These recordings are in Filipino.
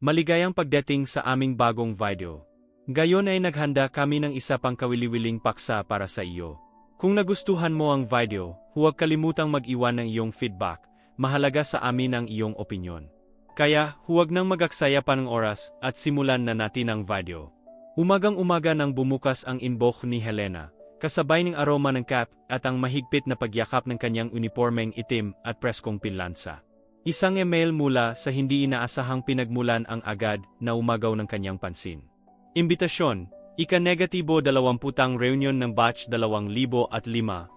Maligayang pagdating sa aming bagong video. Gayon ay naghanda kami ng isa pang kawili-wiling paksa para sa iyo. Kung nagustuhan mo ang video, huwag kalimutang mag-iwan ng iyong feedback. Mahalaga sa amin ang iyong opinyon. Kaya, huwag nang magaksaya pa ng oras at simulan na natin ang video. Umagang-umaga nang bumukas ang inbox ni Helena, kasabay ng aroma ng cap at ang mahigpit na pagyakap ng kanyang uniformeng itim at preskong pinlansa. Isang email mula sa hindi inaasahang pinagmulan ang agad na umagaw ng kanyang pansin. Imbitasyon, ika-negatibo 20 reunion ng batch 2005,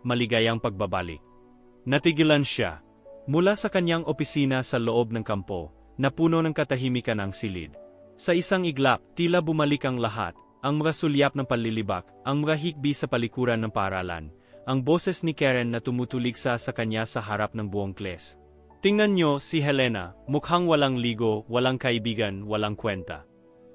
maligayang pagbabalik. Natigilan siya. Mula sa kanyang opisina sa loob ng kampo, na puno ng katahimikan ang silid. Sa isang iglap, tila bumalik ang lahat, ang mga sulyap ng panlilibak, ang mga hikbi sa palikuran ng paaralan, ang boses ni Karen na tumutuligsa sa kanya sa harap ng buong kles. Tingnan nyo si Helena, mukhang walang ligo, walang kaibigan, walang kwenta.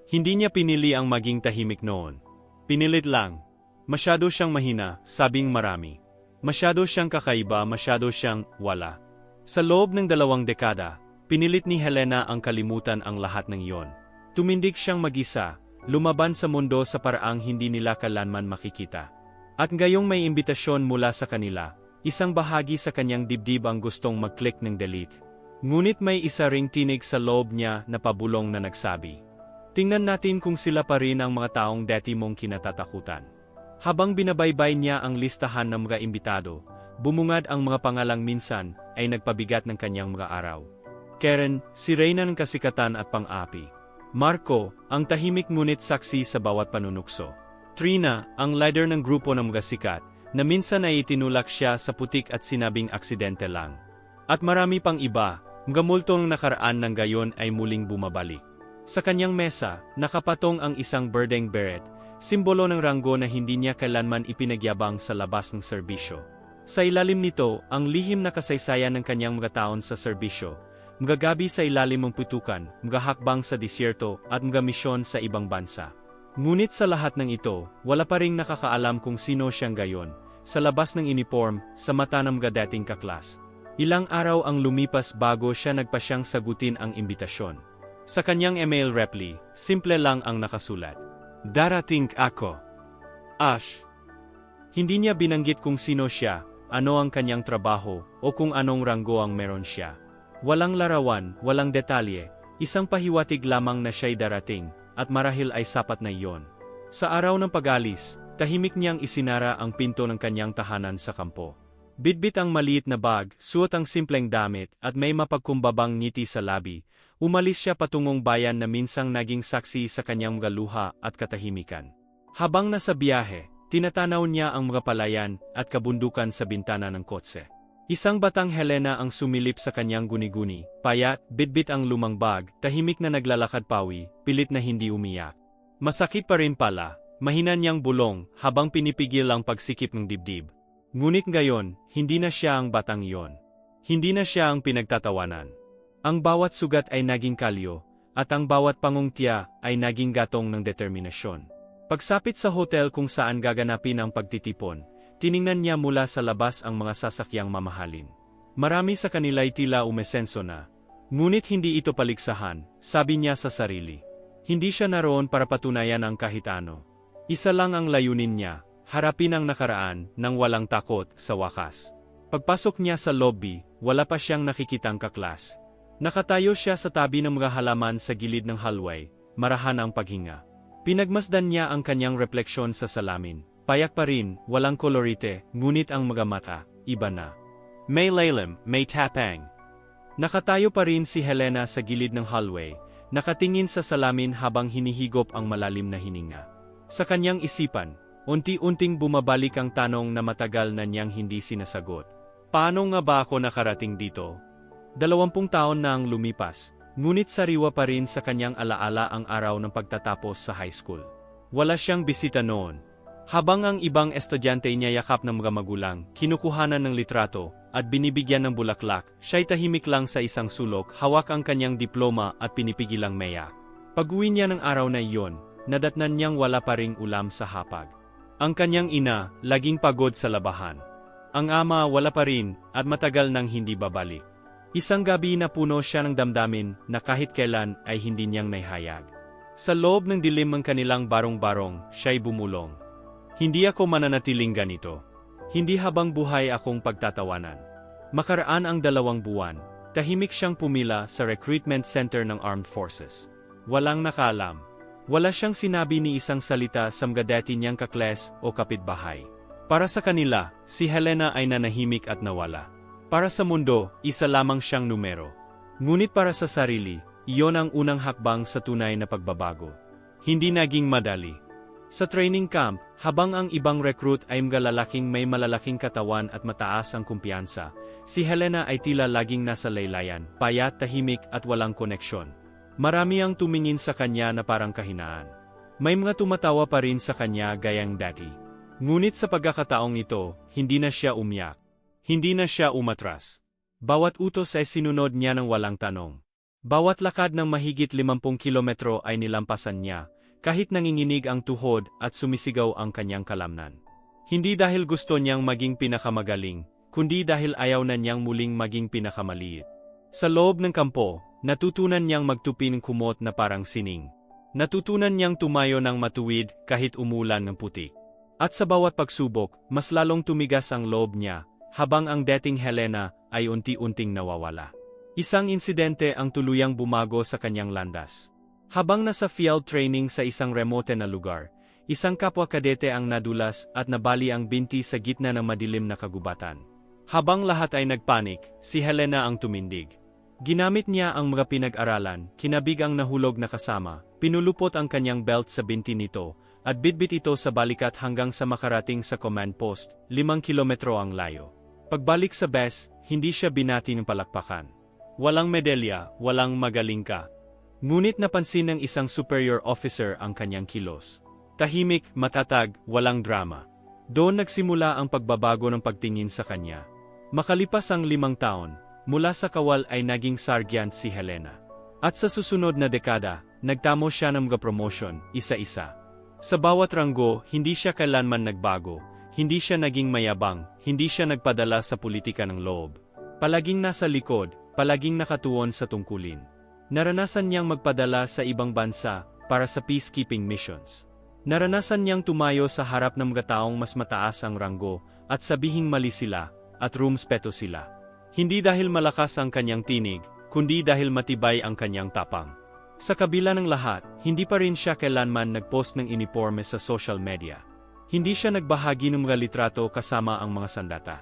Hindi niya pinili ang maging tahimik noon. Pinilit lang. Masyado siyang mahina, sabing marami. Masyado siyang kakaiba, masyado siyang wala. Sa loob ng dalawang dekada, pinilit ni Helena ang kalimutan ang lahat ng iyon. Tumindig siyang mag-isa, lumaban sa mundo sa paraang hindi nila kalanman makikita. At ngayong may imbitasyon mula sa kanila, Isang bahagi sa kanyang dibdib ang gustong mag-click ng delete. Ngunit may isa ring tinig sa loob niya na pabulong na nagsabi. Tingnan natin kung sila pa rin ang mga taong dati mong kinatatakutan. Habang binabaybay niya ang listahan ng mga imbitado, bumungad ang mga pangalang minsan ay nagpabigat ng kanyang mga araw. Karen, si Reyna ng kasikatan at pang-api. Marco, ang tahimik ngunit saksi sa bawat panunukso. Trina, ang leader ng grupo ng mga sikat, na minsan ay itinulak siya sa putik at sinabing aksidente lang. At marami pang iba, gamultong nakaraan ng gayon ay muling bumabalik. Sa kanyang mesa, nakapatong ang isang birdeng beret, simbolo ng ranggo na hindi niya kailanman ipinagyabang sa labas ng serbisyo. Sa ilalim nito, ang lihim na kasaysayan ng kanyang mga taon sa serbisyo, mga gabi sa ilalim ng putukan, mga hakbang sa disyerto, at mga misyon sa ibang bansa. Ngunit sa lahat ng ito, wala pa ring nakakaalam kung sino siyang gayon, sa labas ng uniform, sa mata ng mga dating kaklas. Ilang araw ang lumipas bago siya nagpasyang sagutin ang imbitasyon. Sa kanyang email reply, simple lang ang nakasulat. Darating ako. Ash. Hindi niya binanggit kung sino siya, ano ang kanyang trabaho, o kung anong ranggo ang meron siya. Walang larawan, walang detalye, isang pahiwatig lamang na siya'y darating, at marahil ay sapat na iyon. Sa araw ng pagalis, tahimik niyang isinara ang pinto ng kanyang tahanan sa kampo. Bitbit ang maliit na bag, suot ang simpleng damit, at may mapagkumbabang ngiti sa labi, umalis siya patungong bayan na minsang naging saksi sa kanyang mga luha at katahimikan. Habang nasa biyahe, tinatanaw niya ang mga palayan at kabundukan sa bintana ng kotse. Isang batang Helena ang sumilip sa kanyang guni-guni, payat, bitbit ang lumang bag, tahimik na naglalakad pawi, pilit na hindi umiyak. Masakit pa rin pala, mahina niyang bulong habang pinipigil ang pagsikip ng dibdib. Ngunit ngayon, hindi na siya ang batang iyon. Hindi na siya ang pinagtatawanan. Ang bawat sugat ay naging kalyo, at ang bawat pangungtya ay naging gatong ng determinasyon. Pagsapit sa hotel kung saan gaganapin ang pagtitipon, Tiningnan niya mula sa labas ang mga sasakyang mamahalin. Marami sa kanila'y tila umesenso na. Ngunit hindi ito paligsahan, sabi niya sa sarili. Hindi siya naroon para patunayan ang kahit ano. Isa lang ang layunin niya, harapin ang nakaraan nang walang takot sa wakas. Pagpasok niya sa lobby, wala pa siyang nakikitang kaklas. Nakatayo siya sa tabi ng mga halaman sa gilid ng hallway, marahan ang paghinga. Pinagmasdan niya ang kanyang refleksyon sa salamin. Payak pa rin, walang kolorite, ngunit ang mga mata, iba na. May lalim, may tapang. Nakatayo pa rin si Helena sa gilid ng hallway, nakatingin sa salamin habang hinihigop ang malalim na hininga. Sa kanyang isipan, unti-unting bumabalik ang tanong na matagal na niyang hindi sinasagot. Paano nga ba ako nakarating dito? Dalawampung taon na ang lumipas, ngunit sariwa pa rin sa kanyang alaala ang araw ng pagtatapos sa high school. Wala siyang bisita noon, habang ang ibang estudyante niyayakap ng mga magulang, kinukuhanan ng litrato, at binibigyan ng bulaklak, siya'y tahimik lang sa isang sulok, hawak ang kanyang diploma at pinipigilang meya. Pag-uwi niya ng araw na iyon, nadatnan niyang wala pa ring ulam sa hapag. Ang kanyang ina, laging pagod sa labahan. Ang ama wala pa rin, at matagal nang hindi babalik. Isang gabi na puno siya ng damdamin na kahit kailan ay hindi niyang naihayag. Sa loob ng dilim ng kanilang barong-barong, siya'y bumulong. Hindi ako mananatiling ganito. Hindi habang buhay akong pagtatawanan. Makaraan ang dalawang buwan, tahimik siyang pumila sa recruitment center ng armed forces. Walang nakaalam. Wala siyang sinabi ni isang salita sa mga dati niyang kakles o kapitbahay. Para sa kanila, si Helena ay nanahimik at nawala. Para sa mundo, isa lamang siyang numero. Ngunit para sa sarili, iyon ang unang hakbang sa tunay na pagbabago. Hindi naging madali. Sa training camp, habang ang ibang recruit ay mga lalaking may malalaking katawan at mataas ang kumpiyansa, si Helena ay tila laging nasa laylayan, payat, tahimik at walang koneksyon. Marami ang tumingin sa kanya na parang kahinaan. May mga tumatawa pa rin sa kanya gayang dati. Ngunit sa pagkakataong ito, hindi na siya umiyak. Hindi na siya umatras. Bawat utos ay sinunod niya ng walang tanong. Bawat lakad ng mahigit 50 kilometro ay nilampasan niya, kahit nanginginig ang tuhod at sumisigaw ang kanyang kalamnan. Hindi dahil gusto niyang maging pinakamagaling, kundi dahil ayaw na niyang muling maging pinakamaliit. Sa loob ng kampo, natutunan niyang magtupi ng kumot na parang sining. Natutunan niyang tumayo ng matuwid kahit umulan ng putik. At sa bawat pagsubok, mas lalong tumigas ang loob niya, habang ang dating Helena ay unti-unting nawawala. Isang insidente ang tuluyang bumago sa kanyang landas. Habang nasa field training sa isang remote na lugar, isang kapwa kadete ang nadulas at nabali ang binti sa gitna ng madilim na kagubatan. Habang lahat ay nagpanik, si Helena ang tumindig. Ginamit niya ang mga pinag-aralan, kinabig ang nahulog na kasama, pinulupot ang kanyang belt sa binti nito, at bitbit ito sa balikat hanggang sa makarating sa command post, limang kilometro ang layo. Pagbalik sa bes, hindi siya binati ng palakpakan. Walang medalya, walang magaling ka. Ngunit napansin ng isang superior officer ang kanyang kilos. Tahimik, matatag, walang drama. Doon nagsimula ang pagbabago ng pagtingin sa kanya. Makalipas ang limang taon, mula sa kawal ay naging sergeant si Helena. At sa susunod na dekada, nagtamo siya ng mga promotion, isa-isa. Sa bawat ranggo, hindi siya kailanman nagbago, hindi siya naging mayabang, hindi siya nagpadala sa politika ng loob. Palaging nasa likod, palaging nakatuon sa tungkulin. Naranasan niyang magpadala sa ibang bansa para sa peacekeeping missions. Naranasan niyang tumayo sa harap ng mga taong mas mataas ang ranggo at sabihing mali sila at rumspeto sila. Hindi dahil malakas ang kanyang tinig, kundi dahil matibay ang kanyang tapang. Sa kabila ng lahat, hindi pa rin siya kailanman nagpost ng uniforme sa social media. Hindi siya nagbahagi ng mga litrato kasama ang mga sandata.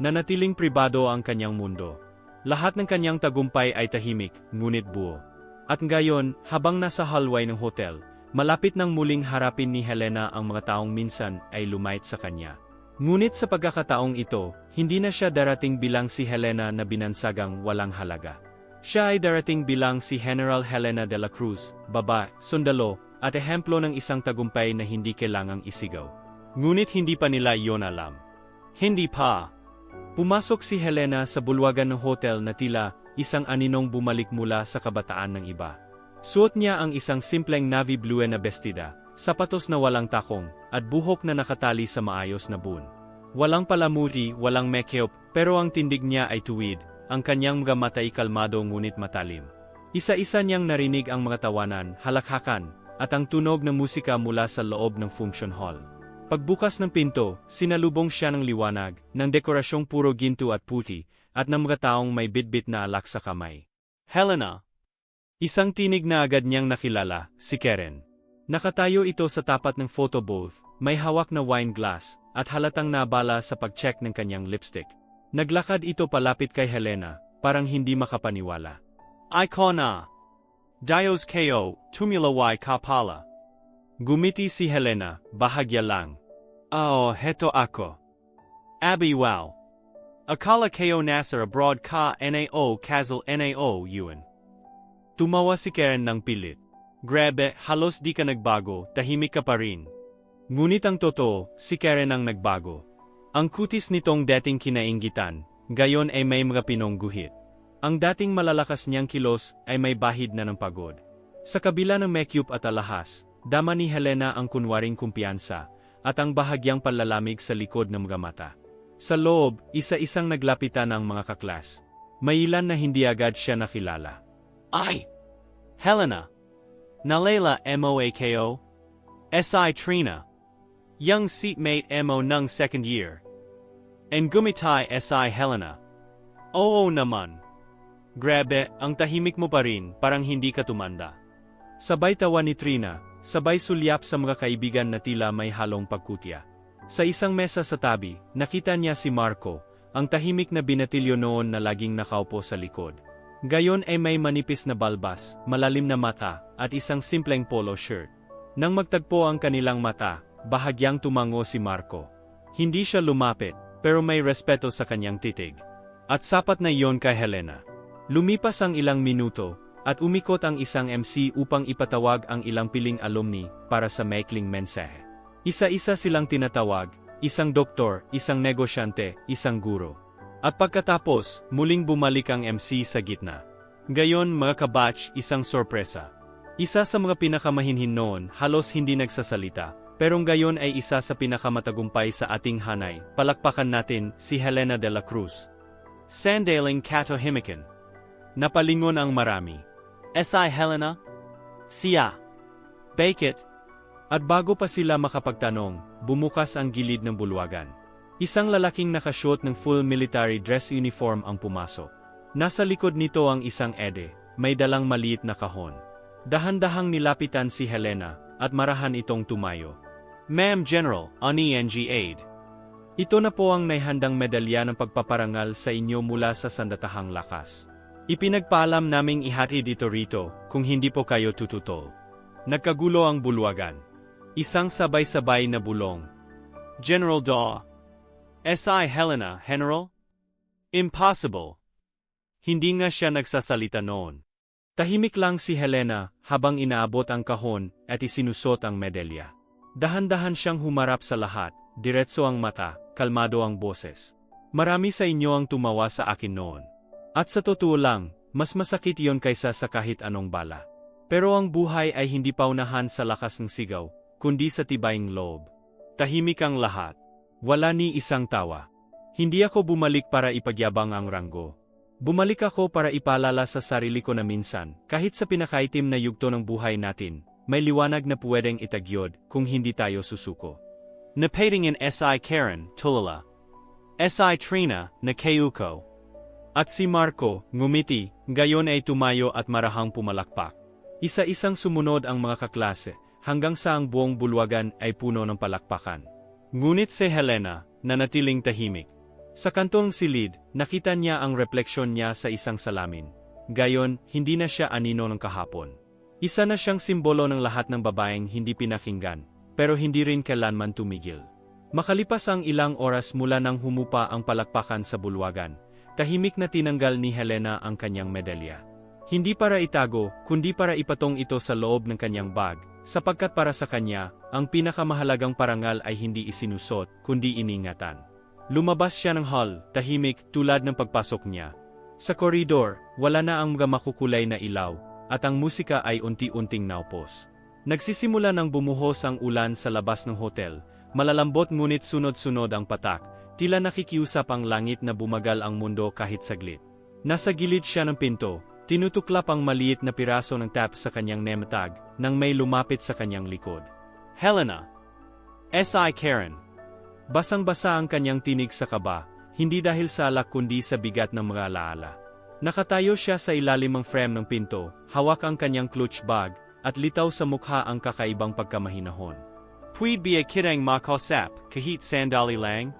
Nanatiling pribado ang kanyang mundo. Lahat ng kanyang tagumpay ay tahimik, ngunit buo. At ngayon, habang nasa hallway ng hotel, malapit nang muling harapin ni Helena ang mga taong minsan ay lumait sa kanya. Ngunit sa pagkakataong ito, hindi na siya darating bilang si Helena na binansagang walang halaga. Siya ay darating bilang si General Helena de la Cruz, baba, sundalo, at ehemplo ng isang tagumpay na hindi kailangang isigaw. Ngunit hindi pa nila iyon alam. Hindi pa. Pumasok si Helena sa bulwagan ng hotel na tila isang aninong bumalik mula sa kabataan ng iba. Suot niya ang isang simpleng navy blue na bestida, sapatos na walang takong, at buhok na nakatali sa maayos na bun. Walang palamuti, walang makeup, pero ang tindig niya ay tuwid, ang kanyang mga mata ay kalmado ngunit matalim. Isa-isa niyang narinig ang mga tawanan, halakhakan, at ang tunog ng musika mula sa loob ng function hall. Pagbukas ng pinto, sinalubong siya ng liwanag, ng dekorasyong puro ginto at puti, at ng mga taong may bitbit na alak sa kamay. Helena! Isang tinig na agad niyang nakilala, si Karen. Nakatayo ito sa tapat ng photo booth, may hawak na wine glass, at halatang nabala sa pag-check ng kanyang lipstick. Naglakad ito palapit kay Helena, parang hindi makapaniwala. Icona! Dios ko, tumilaway kapala. Gumiti si Helena, bahagya lang. Oh, heto ako. Abby wow. Akala ko nasa abroad ka nao kazal nao yun. Tumawa si Karen ng pilit. Grabe, halos di ka nagbago, tahimik ka pa rin. Ngunit ang totoo, si Karen ang nagbago. Ang kutis nitong dating kinainggitan, gayon ay may mga pinongguhit. Ang dating malalakas niyang kilos ay may bahid na ng pagod. Sa kabila ng mekyup at alahas, dama ni Helena ang kunwaring kumpiyansa, at ang bahagyang panlalamig sa likod ng mga mata. Sa loob, isa-isang naglapitan ang mga kaklas. May ilan na hindi agad siya nakilala. I. Helena. Nalela MOAKO. SI Trina. Young seatmate MO nung second year. And gumitay SI Helena. Oo naman. Grabe, ang tahimik mo pa rin, parang hindi ka tumanda. Sabay tawa ni Trina, sabay sulyap sa mga kaibigan na tila may halong pagkutya. Sa isang mesa sa tabi, nakita niya si Marco, ang tahimik na binatilyo noon na laging nakaupo sa likod. Gayon ay may manipis na balbas, malalim na mata, at isang simpleng polo shirt. Nang magtagpo ang kanilang mata, bahagyang tumango si Marco. Hindi siya lumapit, pero may respeto sa kanyang titig. At sapat na iyon kay Helena. Lumipas ang ilang minuto, at umikot ang isang MC upang ipatawag ang ilang piling alumni para sa maikling mensahe. Isa-isa silang tinatawag, isang doktor, isang negosyante, isang guro. At pagkatapos, muling bumalik ang MC sa gitna. Gayon mga kabatch, isang sorpresa. Isa sa mga pinakamahinhin noon, halos hindi nagsasalita, pero gayon ay isa sa pinakamatagumpay sa ating hanay. Palakpakan natin si Helena de la Cruz. Sandaling Katohimikan. Napalingon ang marami. SI Helena. Siya. Bake it. At bago pa sila makapagtanong, bumukas ang gilid ng bulwagan. Isang lalaking nakasuot ng full military dress uniform ang pumasok. Nasa likod nito ang isang ede, may dalang maliit na kahon. Dahan-dahang nilapitan si Helena, at marahan itong tumayo. Ma'am General, Ani NG Aid. Ito na po ang naihandang medalya ng pagpaparangal sa inyo mula sa sandatahang lakas. Ipinagpaalam naming ihatid ito rito, kung hindi po kayo tututol. Nagkagulo ang bulwagan. Isang sabay-sabay na bulong. General Daw. SI Helena, General? Impossible. Hindi nga siya nagsasalita noon. Tahimik lang si Helena habang inaabot ang kahon at isinusot ang medalya. Dahan-dahan siyang humarap sa lahat, diretso ang mata, kalmado ang boses. Marami sa inyo ang tumawa sa akin noon. At sa totoo lang, mas masakit iyon kaysa sa kahit anong bala. Pero ang buhay ay hindi paunahan sa lakas ng sigaw, kundi sa tibayng loob. Tahimik ang lahat. Wala ni isang tawa. Hindi ako bumalik para ipagyabang ang ranggo. Bumalik ako para ipaalala sa sarili ko na minsan, kahit sa pinakaitim na yugto ng buhay natin, may liwanag na pwedeng itagyod kung hindi tayo susuko. Napating in SI Karen, Tulala. SI Trina, Nakeuko. At si Marco, ngumiti, gayon ay tumayo at marahang pumalakpak. Isa-isang sumunod ang mga kaklase, hanggang sa ang buong bulwagan ay puno ng palakpakan. Ngunit si Helena, nanatiling tahimik. Sa kantong silid, nakita niya ang refleksyon niya sa isang salamin. Gayon, hindi na siya anino ng kahapon. Isa na siyang simbolo ng lahat ng babaeng hindi pinakinggan, pero hindi rin kailanman tumigil. Makalipas ang ilang oras mula nang humupa ang palakpakan sa bulwagan, tahimik na tinanggal ni Helena ang kanyang medalya. Hindi para itago, kundi para ipatong ito sa loob ng kanyang bag, sapagkat para sa kanya, ang pinakamahalagang parangal ay hindi isinusot, kundi iningatan. Lumabas siya ng hall, tahimik, tulad ng pagpasok niya. Sa koridor, wala na ang mga makukulay na ilaw, at ang musika ay unti-unting naupos. Nagsisimula ng bumuhos ang ulan sa labas ng hotel, malalambot ngunit sunod-sunod ang patak, tila nakikiusap ang langit na bumagal ang mundo kahit saglit. Nasa gilid siya ng pinto, tinutuklap ang maliit na piraso ng tap sa kanyang nematag, nang may lumapit sa kanyang likod. Helena. SI Karen. Basang-basa ang kanyang tinig sa kaba, hindi dahil sa alak kundi sa bigat ng mga alaala. Nakatayo siya sa ilalim ng frame ng pinto, hawak ang kanyang clutch bag, at litaw sa mukha ang kakaibang pagkamahinahon. Puid bia kitang makosap, kahit sandali lang?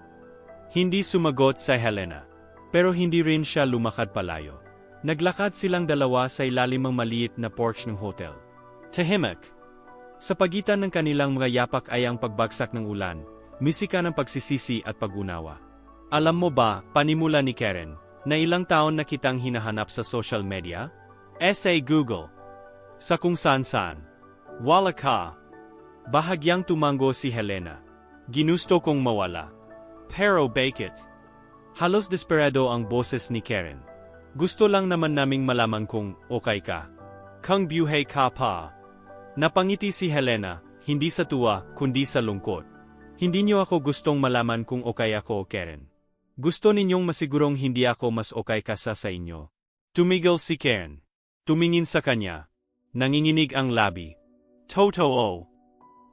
Hindi sumagot sa Helena. Pero hindi rin siya lumakad palayo. Naglakad silang dalawa sa ilalim ng maliit na porch ng hotel. Tahimik. Sa pagitan ng kanilang mga yapak ay ang pagbagsak ng ulan, misika ng pagsisisi at pagunawa. Alam mo ba, panimula ni Karen, na ilang taon na kitang hinahanap sa social media? SA Google. Sa kung saan-saan. Wala ka. Bahagyang tumango si Helena. Ginusto kong mawala. Pero bakit? Halos desperado ang boses ni Karen. Gusto lang naman naming malaman kung okay ka. Kung buhay ka pa. Napangiti si Helena, hindi sa tuwa, kundi sa lungkot. Hindi niyo ako gustong malaman kung okay ako, Karen. Gusto ninyong masigurong hindi ako mas okay kasa sa inyo. Tumigil si Karen. Tumingin sa kanya. Nanginginig ang labi. Totoo.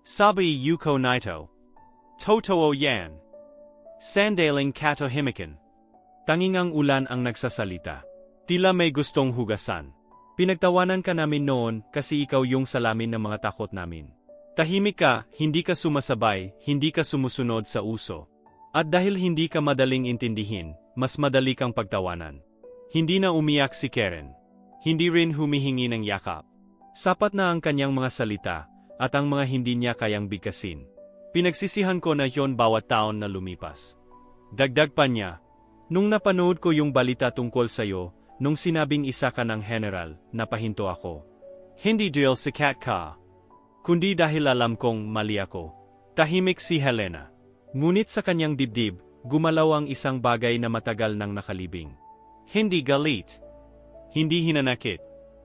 Sabi Yuko Naito. Totoo yan. Sandaling katohimikan. Tanging ang ulan ang nagsasalita. Tila may gustong hugasan. Pinagtawanan ka namin noon kasi ikaw yung salamin ng mga takot namin. Tahimik ka, hindi ka sumasabay, hindi ka sumusunod sa uso. At dahil hindi ka madaling intindihin, mas madali kang pagtawanan. Hindi na umiyak si Karen. Hindi rin humihingi ng yakap. Sapat na ang kanyang mga salita at ang mga hindi niya kayang bigkasin. Pinagsisihan ko na yon bawat taon na lumipas. Dagdag pa niya, Nung napanood ko yung balita tungkol sa'yo, nung sinabing isa ka ng general, napahinto ako. hindi dahil sikat ka, kundi dahil alam kong mali ako. Tahimik si Helena. Ngunit sa kanyang dibdib, gumalaw ang isang bagay na matagal nang nakalibing. Hindi galit. Hindi hinanakit.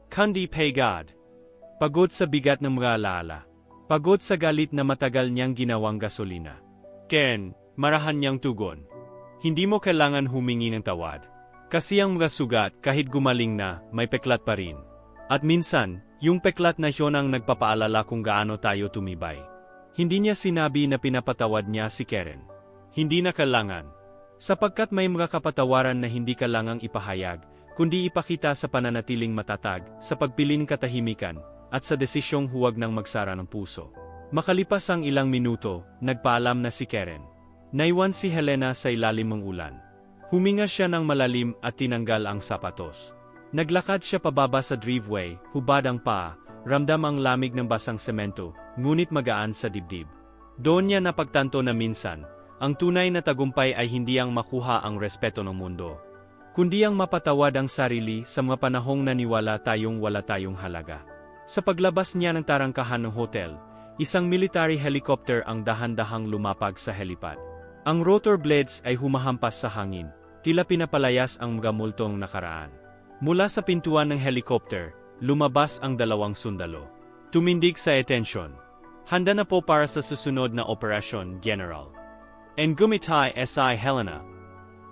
Kundi pagod. Pagod sa bigat ng mga alaala. Pagod sa galit na matagal niyang ginawang gasolina. Ken, marahan niyang tugon. Hindi mo kailangan humingi ng tawad. Kasi ang mga sugat kahit gumaling na, may peklat pa rin. At minsan, yung peklat na yun ang nagpapaalala kung gaano tayo tumibay. Hindi niya sinabi na pinapatawad niya si Karen. Hindi na kailangan. Sapagkat may mga kapatawaran na hindi kailangang ipahayag, kundi ipakita sa pananatiling matatag, sa pagpiling katahimikan, at sa desisyong huwag nang magsara ng puso. Makalipas ang ilang minuto, nagpaalam na si Karen. Naiwan si Helena sa ilalim ng ulan. Huminga siya ng malalim at tinanggal ang sapatos. Naglakad siya pababa sa driveway, hubad ang paa, ramdam ang lamig ng basang semento, ngunit magaan sa dibdib. Doon niya napagtanto na minsan, ang tunay na tagumpay ay hindi ang makuha ang respeto ng mundo. Kundi ang mapatawad ang sarili sa mga panahong naniwala tayong wala tayong halaga. Sa paglabas niya ng tarangkahan ng hotel, isang military helicopter ang dahan-dahang lumapag sa helipad. Ang rotor blades ay humahampas sa hangin, tila pinapalayas ang mga multong nakaraan. Mula sa pintuan ng helicopter, lumabas ang dalawang sundalo. Tumindig sa atensyon. Handa na po para sa susunod na operasyon, General. And gumitay SI Helena.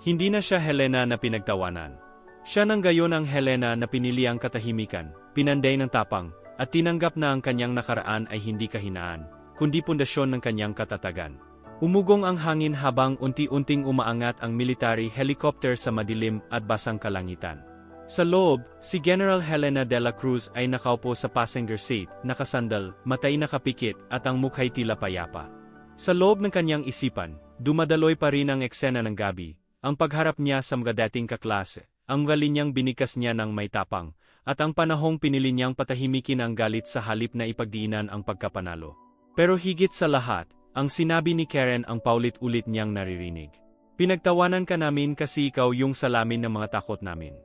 Hindi na siya Helena na pinagtawanan. Siya nang gayon ang Helena na pinili ang katahimikan, pinanday ng tapang, at tinanggap na ang kanyang nakaraan ay hindi kahinaan, kundi pundasyon ng kanyang katatagan. Umugong ang hangin habang unti-unting umaangat ang military helicopter sa madilim at basang kalangitan. Sa loob, si General Helena de la Cruz ay nakaupo sa passenger seat, nakasandal, matay nakapikit at ang mukha'y tila payapa. Sa loob ng kanyang isipan, dumadaloy pa rin ang eksena ng gabi, ang pagharap niya sa mga dating kaklase, ang mga linyang binikas niya ng may tapang, at ang panahong pinili niyang patahimikin ang galit sa halip na ipagdiinan ang pagkapanalo. Pero higit sa lahat, ang sinabi ni Karen ang paulit-ulit niyang naririnig. Pinagtawanan ka namin kasi ikaw yung salamin ng mga takot namin.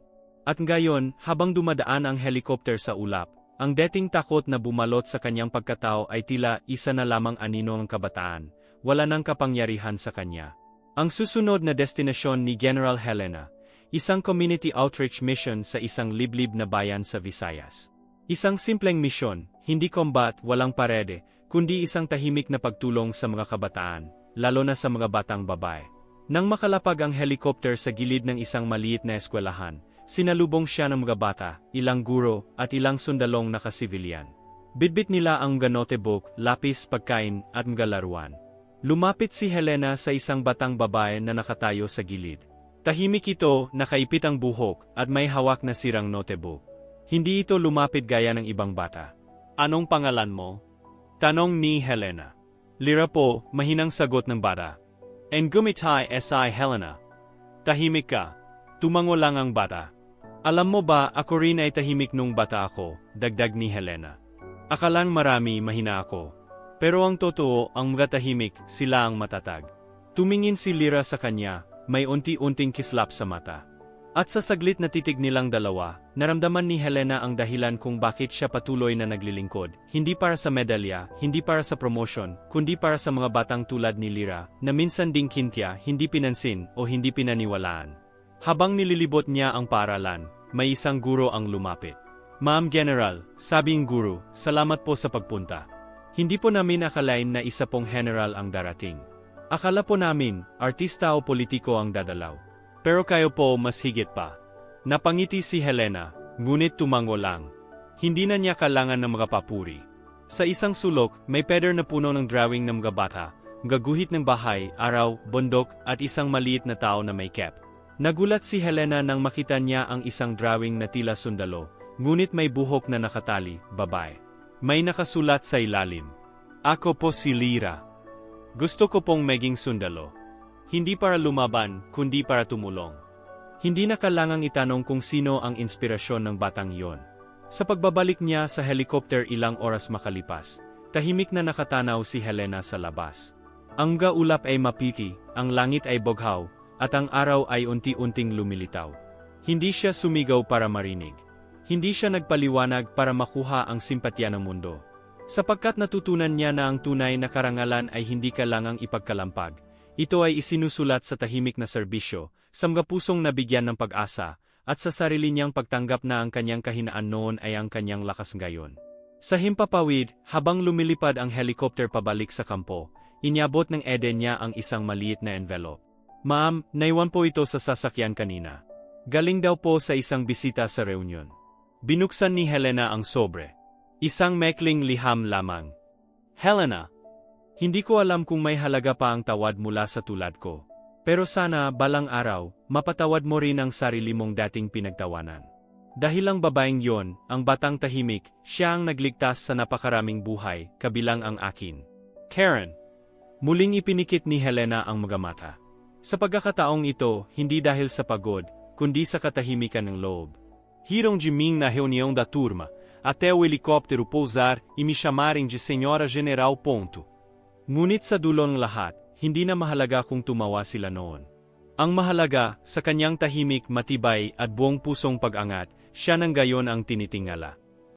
At ngayon, habang dumadaan ang helicopter sa ulap, ang dating takot na bumalot sa kanyang pagkatao ay tila isa na lamang anino ng kabataan, wala nang kapangyarihan sa kanya. Ang susunod na destinasyon ni General Helena, isang community outreach mission sa isang liblib na bayan sa Visayas. Isang simpleng misyon, hindi combat, walang parede, kundi isang tahimik na pagtulong sa mga kabataan, lalo na sa mga batang babae. Nang makalapag ang helicopter sa gilid ng isang maliit na eskwelahan, sinalubong siya ng mga bata, ilang guro, at ilang sundalong nakasivilyan. Bitbit nila ang mga notebook, lapis, pagkain, at mga laruan. Lumapit si Helena sa isang batang babae na nakatayo sa gilid. Tahimik ito, nakaipit ang buhok, at may hawak na sirang notebook. Hindi ito lumapit gaya ng ibang bata. Anong pangalan mo? Tanong ni Helena. Lira po, mahinang sagot ng bata. And gumitay SI Helena. Tahimik ka. Tumango lang ang bata. Alam mo ba, ako rin ay tahimik nung bata ako, dagdag ni Helena. Akalang marami mahina ako. Pero ang totoo, ang mga tahimik, sila ang matatag. Tumingin si Lira sa kanya, may unti-unting kislap sa mata. At sa saglit na titig nilang dalawa, naramdaman ni Helena ang dahilan kung bakit siya patuloy na naglilingkod, hindi para sa medalya, hindi para sa promotion, kundi para sa mga batang tulad ni Lira, na minsan ding kintya, hindi pinansin o hindi pinaniwalaan. Habang nililibot niya ang paaralan, may isang guro ang lumapit. Ma'am General, sabing guro, salamat po sa pagpunta. Hindi po namin akalain na isa pong general ang darating. Akala po namin, artista o politiko ang dadalaw. Pero kayo po mas higit pa. Napangiti si Helena, ngunit tumango lang. Hindi na niya kailangan ng mga papuri. Sa isang sulok, may peder na puno ng drawing ng mga bata, gaguhit ng bahay, araw, bundok, at isang maliit na tao na may cap. Nagulat si Helena nang makita niya ang isang drawing na tila sundalo, ngunit may buhok na nakatali, babae. May nakasulat sa ilalim. Ako po si Lira. Gusto ko pong maging sundalo. Hindi para lumaban, kundi para tumulong. Hindi na kailangang itanong kung sino ang inspirasyon ng batang iyon. Sa pagbabalik niya sa helicopter ilang oras makalipas, tahimik na nakatanaw si Helena sa labas. Ang gaulap ay mapiki, ang langit ay boghaw, at ang araw ay unti-unting lumilitaw. Hindi siya sumigaw para marinig. Hindi siya nagpaliwanag para makuha ang simpatya ng mundo. Sapagkat natutunan niya na ang tunay na karangalan ay hindi kailangang ipagkalampag. Ito ay isinusulat sa tahimik na serbisyo, sa mga pusong nabigyan ng pag-asa, at sa sarili niyang pagtanggap na ang kanyang kahinaan noon ay ang kanyang lakas ngayon. Sa himpapawid, habang lumilipad ang helicopter pabalik sa kampo, inyabot ng Eden niya ang isang maliit na envelope. Ma'am, naiwan po ito sa sasakyan kanina. Galing daw po sa isang bisita sa reunion. Binuksan ni Helena ang sobre. Isang mekling liham lamang. Helena, Hindi ko alam kung may halaga pa ang tawad mula sa tulad ko. Pero sana, balang araw, mapatawad mo rin ang sarili mong dating pinagtawanan. Dahil ang babaeng yon, ang batang tahimik, siya ang nagligtas sa napakaraming buhay, kabilang ang akin. Karen, Muling ipinikit ni Helena ang mga mata. Sa pagkakataong ito, hindi dahil sa pagod, kundi sa katahimikan ng loob. riram de mim na reunião da turma, até o helicóptero pousar e me chamarem de Senhora General. Ponto. Ngunit sa dulo ng lahat, hindi na mahalaga kung tumawa sila noon. Ang mahalaga, sa kanyang tahimik, matibay at buong pusong pag-angat, siya nang gayon ang tinitingala.